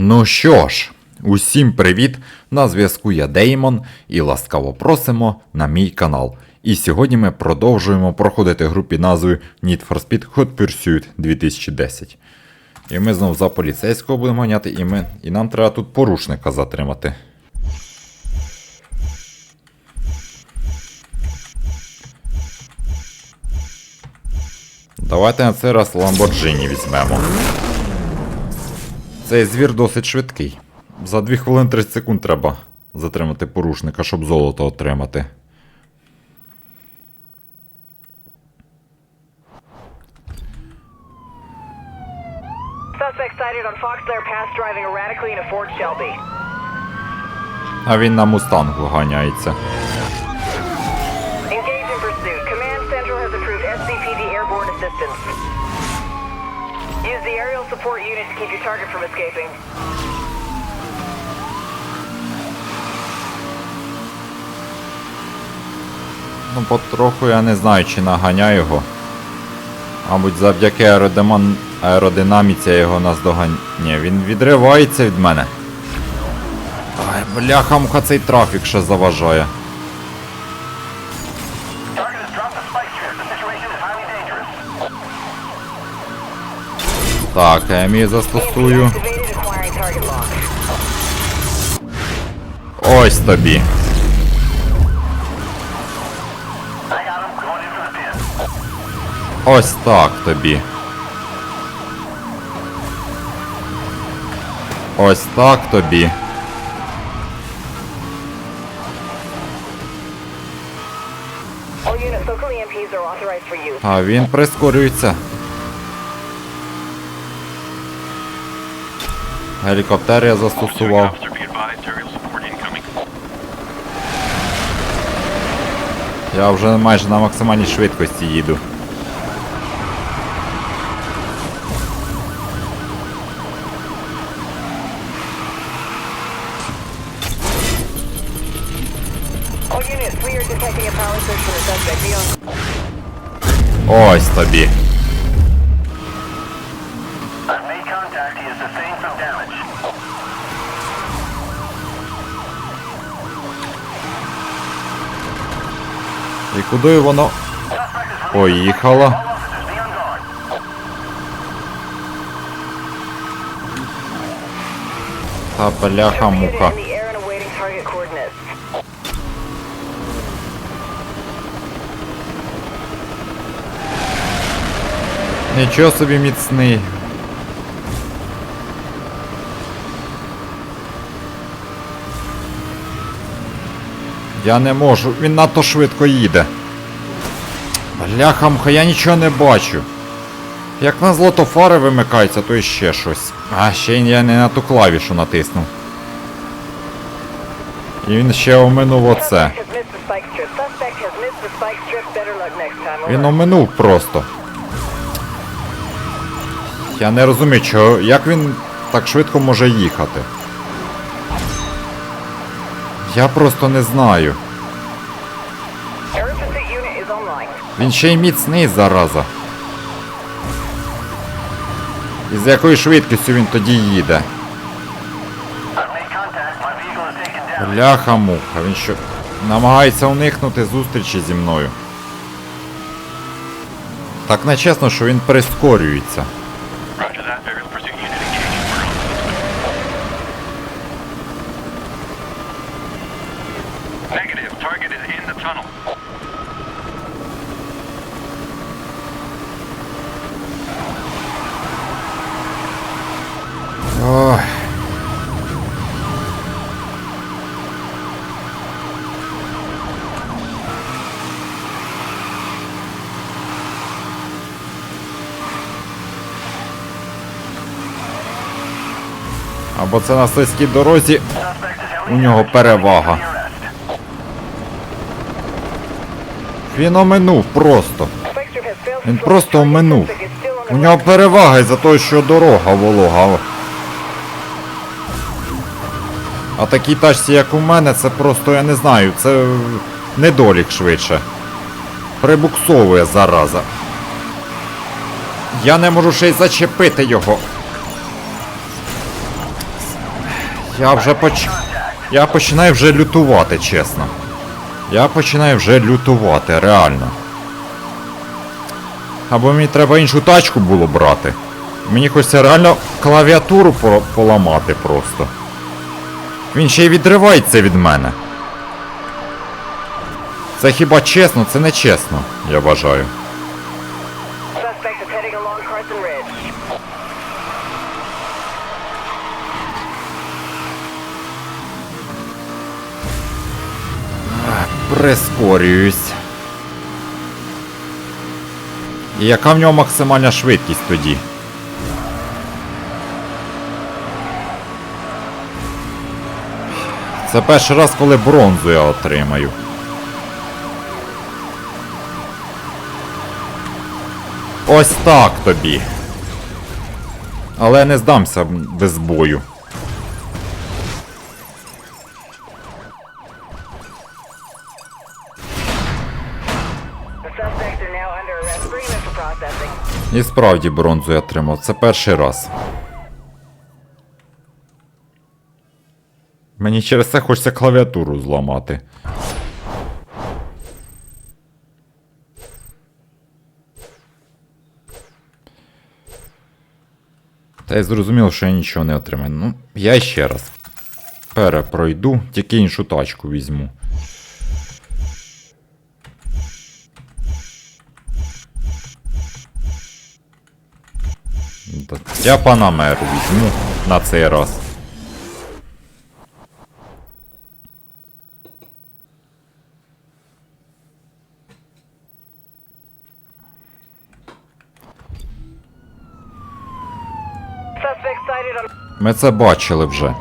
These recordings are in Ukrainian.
Ну що ж, усім привіт! На зв'язку я Деймон і ласкаво просимо на мій канал. І сьогодні ми продовжуємо проходити гру під назвою Need for Speed Hot Pursuit 2010. І ми знов за поліцейського будемо ганяти, і, ми, і нам треба тут порушника затримати. Давайте на цей раз Lamborghini візьмемо. Цей звір досить швидкий. За 2 хвилини 30 секунд треба затримати порушника, щоб золото отримати. А він на мустангу ганяється. Engage in pursuit. Command Central has approved SCPD airborne assistance. Use the aerial support unit to keep your target from escaping. Ну, потроху я не знаю, чи наганяю його. Мабуть, завдяки аеродемон... аеродинаміці я його наздоганяю. Ні, він відривається від мене. Ай, бляха, муха цей трафік ще заважає. Так, я мій застосую. Ось тобі. Ось так тобі. Ось так тобі. А він прискорюється. Гелікоптер я застосував. Я вже майже на максимальній швидкості їду. All units, куди воно поїхало? Та бляха муха. Нічого собі міцний. Я не можу, він надто швидко їде. Бляха муха, я нічого не бачу. Як на злото фари вимикаються, то іще щось. А, ще я не на ту клавішу натиснув. І він ще оминув оце. Він оминув просто. Я не розумію, чого, як він так швидко може їхати. Я просто не знаю. Air pursuit unit is online. Він ще й міцний, зараза. І з якою швидкістю він тоді їде? I've made contact. My vehicle is taken down. Бляха муха, він що намагається уникнути зустрічі зі мною. Так нечесно, що він прискорюється. Або це на слизькій дорозі у нього перевага. Він оминув просто. Він просто оминув. У нього перевага із-за того, що дорога волога. А такій тачці, як у мене, це просто, я не знаю, це недолік швидше. Прибуксовує зараза. Я не можу ще й зачепити його. Я вже поч... Я починаю вже лютувати, чесно. Я починаю вже лютувати, реально. Або мені треба іншу тачку було брати. Мені хочеться реально клавіатуру по- поламати просто. Він ще й відривається від мене. Це хіба чесно? Це не чесно, я вважаю. Прискорююсь. І яка в нього максимальна швидкість тоді? Це перший раз, коли бронзу я отримаю. Ось так тобі. Але не здамся без бою. І справді бронзу я отримав. Це перший раз. Мені через це хочеться клавіатуру зламати. Та я зрозумів, що я нічого не отримаю. Ну, я ще раз перепройду, тільки іншу тачку візьму. Я панамеру візьму на цей раз. Ми це бачили вже.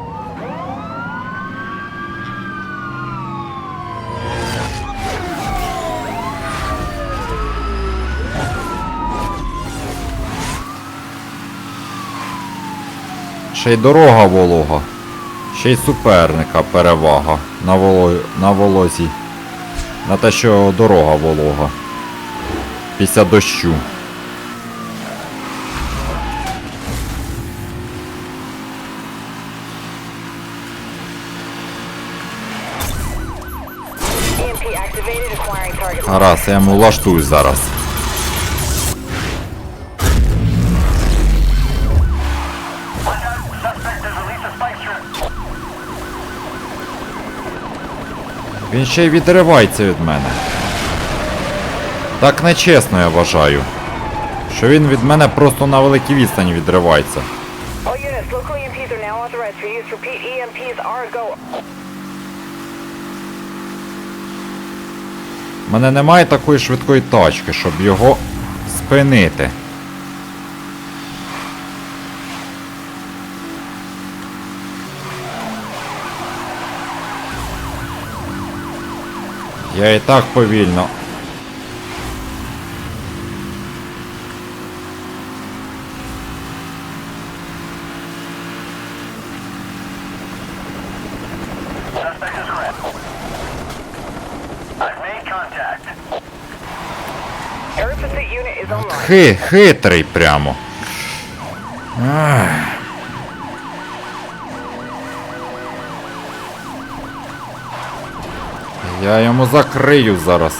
Ще й дорога волога. Ще й суперника перевага на, воло... на волозі. На те, що дорога волога. Після дощу. Гаразд, я йому влаштую зараз. Він ще й відривається від мене. Так нечесно, я вважаю. Що він від мене просто на великій відстані відривається. All units, local EMPs are now authorized for use. Repeat, EMPs are a go. У мене немає такої швидкої тачки, щоб його спинити. Я і так повільно. Хи, хитрий прямо. Ах. Я йому закрию зараз.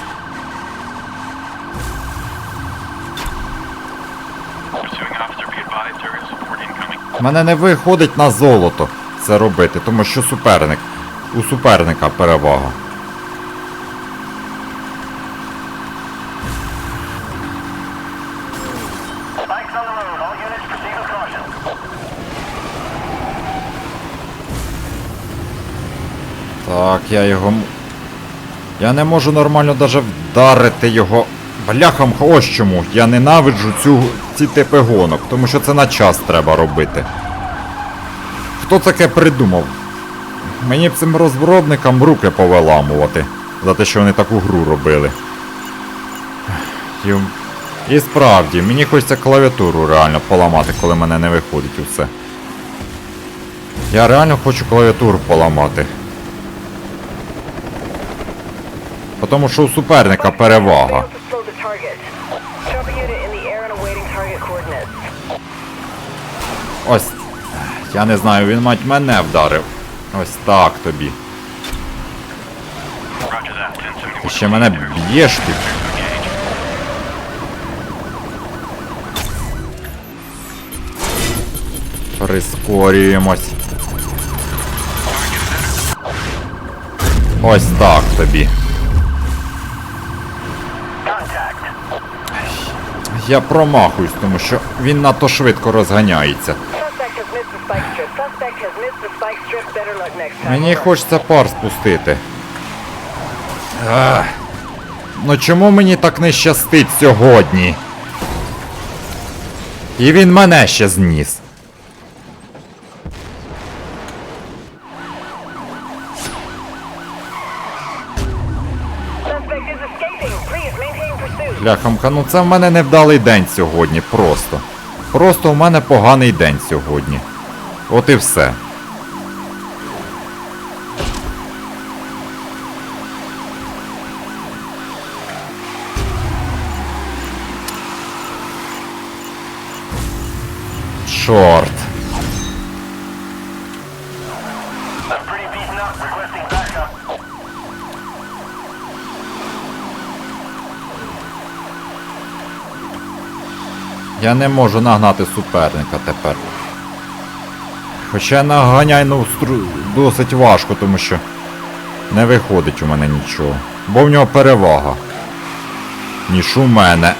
Мене не виходить на золото це робити, тому що суперник. У суперника перевага. Так, я його. Я не можу нормально даже вдарити його. Бляхам, ось чому. Я ненавиджу цю, ці типи гонок, тому що це на час треба робити. Хто таке придумав? Мені б цим розробникам руки повиламувати за те, що вони таку гру робили. І, і справді, мені хочеться клавіатуру реально поламати, коли мене не виходить усе. Я реально хочу клавіатуру поламати. Тому що у суперника перевага. Ось. Я не знаю, він мать мене вдарив. Ось так тобі. Roger that. 1071. Ти ще мене б'єш ти. Прискорюємось. Ось так тобі. Я промахуюсь, тому що він надто швидко розганяється. Мені хочеться пар спустити. Ах. Ну чому мені так не щастить сьогодні? І він мене ще зніс. Maintain pursuit. Ляхамка, ну це в мене невдалий день сьогодні, просто. Просто у мене поганий день сьогодні. От і все. Чорт. Я не можу нагнати суперника тепер. Хоча наганяй ну, досить важко, тому що не виходить у мене нічого. Бо в нього перевага. Ніж у мене.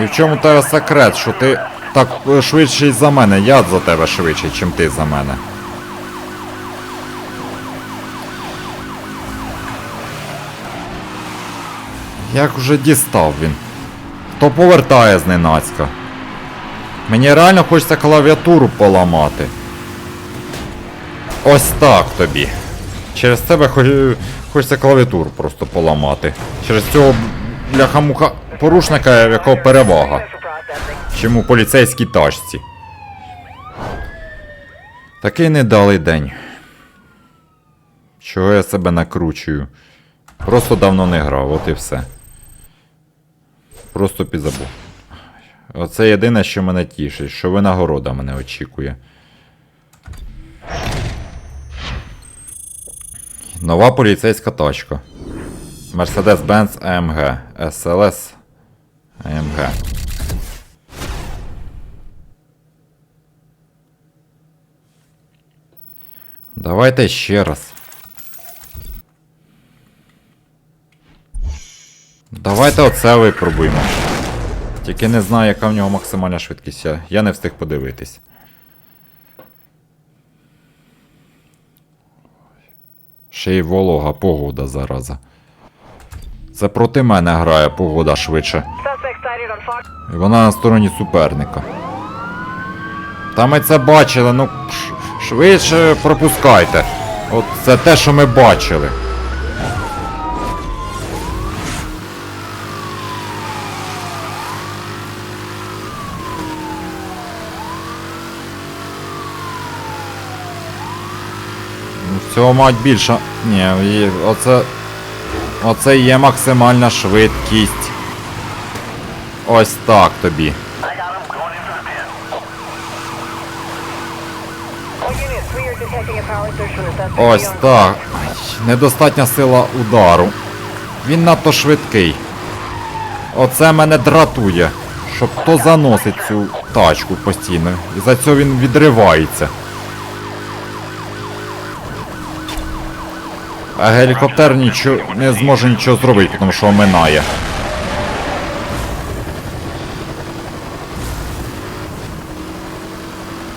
І в чому тебе секрет, що ти так е, швидший за мене, я за тебе швидший, чим ти за мене. Як вже дістав він? Хто повертає зненацька? Мені реально хочеться клавіатуру поламати. Ось так тобі. Через тебе хо- хочеться клавіатуру просто поламати. Через цього бляха-муха порушника, в якого перевага. For processing. Чим у поліцейській тачці. Такий недалий день. Чого я себе накручую? Просто давно не грав, от і все. Просто підзабув. Оце єдине, що мене тішить, що винагорода мене очікує. Нова поліцейська тачка. Mercedes-Benz AMG. SLS AMG. Давайте ще раз. Давайте оце випробуємо. Тільки не знаю, яка в нього максимальна швидкість. Я- не встиг подивитись. Ще й волога погода зараза. Це проти мене грає погода швидше. І вона на стороні суперника. Та ми це бачили, ну швидше пропускайте. От це те, що ми бачили. Ну, Цього мають більше. Ні, оце. Оце є максимальна швидкість. Ось так тобі. Ось так. Недостатня сила удару. Він надто швидкий. Оце мене дратує. Щоб то заносить цю тачку постійно. І за цього він відривається. А гелікоптер нічого не зможе нічого зробити, тому що оминає.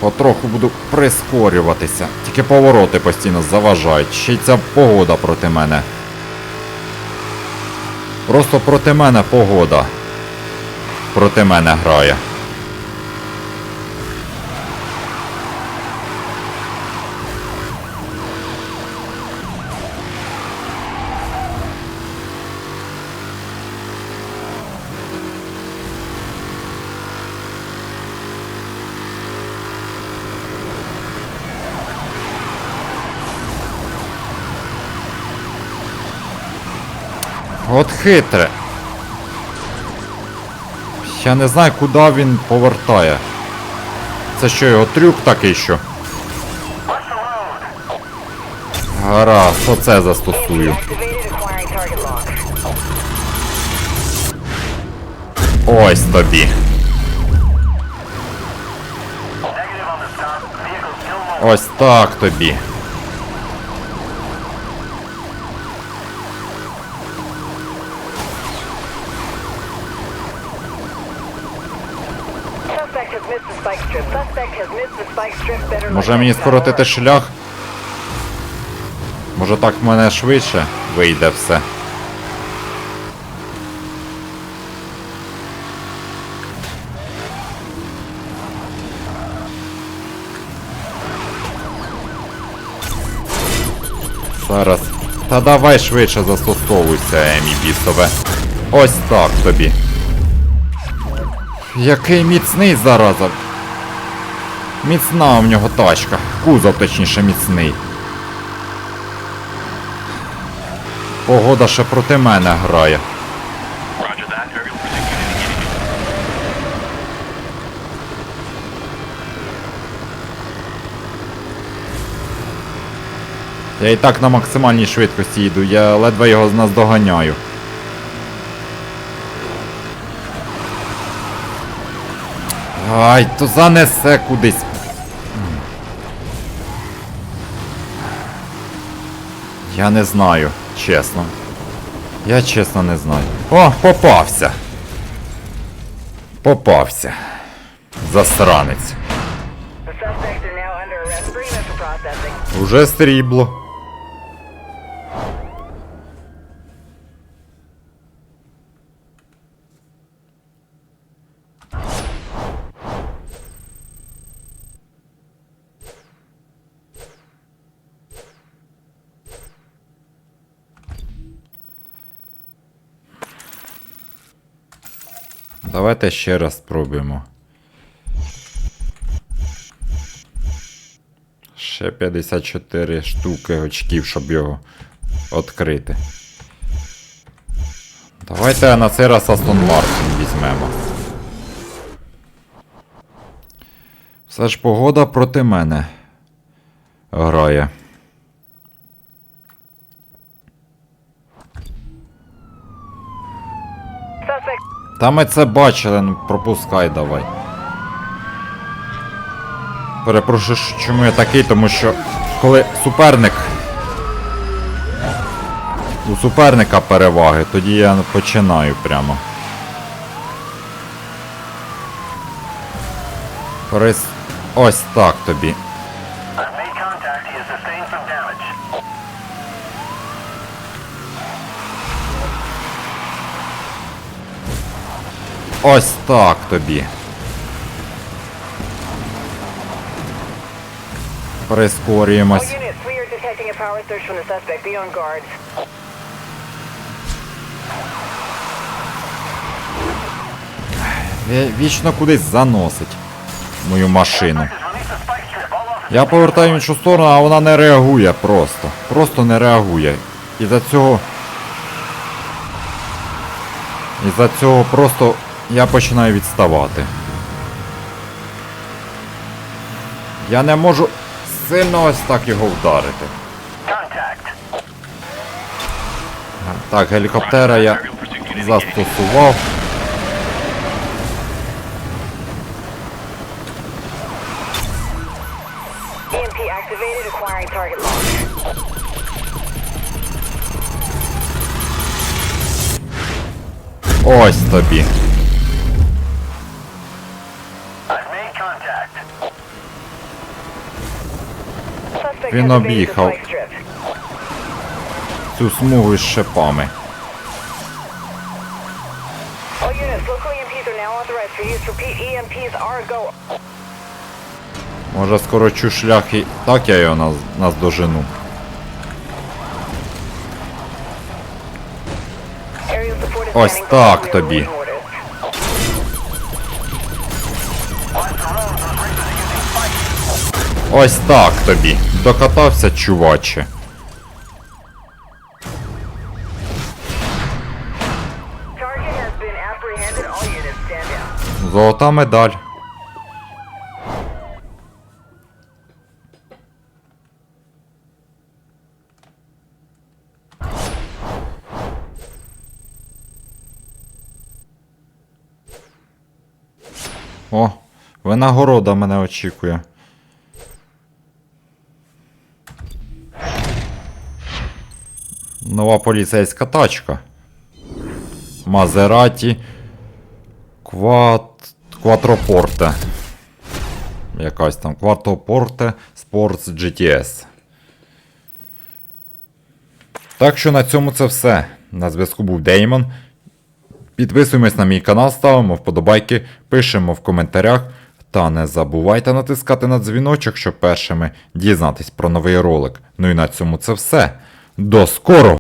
Потроху буду прискорюватися. Тільки повороти постійно заважають. Ще й ця погода проти мене. Просто проти мене погода. Проти мене грає. От хитре. Я не знаю, куди він повертає. Це що, його трюк такий що? Гаразд, оце застосую. Ось тобі. Ось так тобі. Може мені скоротити шлях? Може так в мене швидше вийде все. Зараз. Та давай швидше застосовуйся, Емі бісове. Ось так тобі. Який міцний зараза. Міцна в нього тачка. Кузов, точніше, міцний. Погода ще проти мене грає. Я і так на максимальній швидкості їду, я ледве його наздоганяю. Ай, то занесе кудись. Я не знаю, чесно. Я чесно не знаю. О, попався. Попався. Засранець. Уже suspects Давайте ще раз спробуємо. Ще 54 штуки очків, щоб його відкрити. Давайте на цей раз Астон Мартин візьмемо. Все ж погода проти мене грає. Та ми це бачили, ну пропускай давай. Перепрошую, чому я такий, тому що коли суперник. У суперника переваги, тоді я починаю прямо. Ось так тобі. Ось так тобі. Прискорюємось. Ві- Вічно кудись заносить мою машину. Я повертаю іншу сторону, а вона не реагує просто. Просто не реагує. І за цього. І за цього просто я починаю відставати. Я не можу сильно ось так його вдарити. Так, гелікоптера я застосував. Ось тобі. Він об'їхав. Цю смугу із шипами. Може скорочу шлях і так я його. Aerial support is Ось так тобі. Ось так тобі докатався, чуваче. Золота медаль. О, винагорода мене очікує. Нова поліцейська тачка. Мазераті. Кват... Кватропорте. Якась там Кватропорте Sports GTS. Так що на цьому це все. На зв'язку був Деймон. Підписуємось на мій канал, ставимо вподобайки, пишемо в коментарях. Та не забувайте натискати на дзвіночок, щоб першими дізнатись про новий ролик. Ну і на цьому це все. До скорого!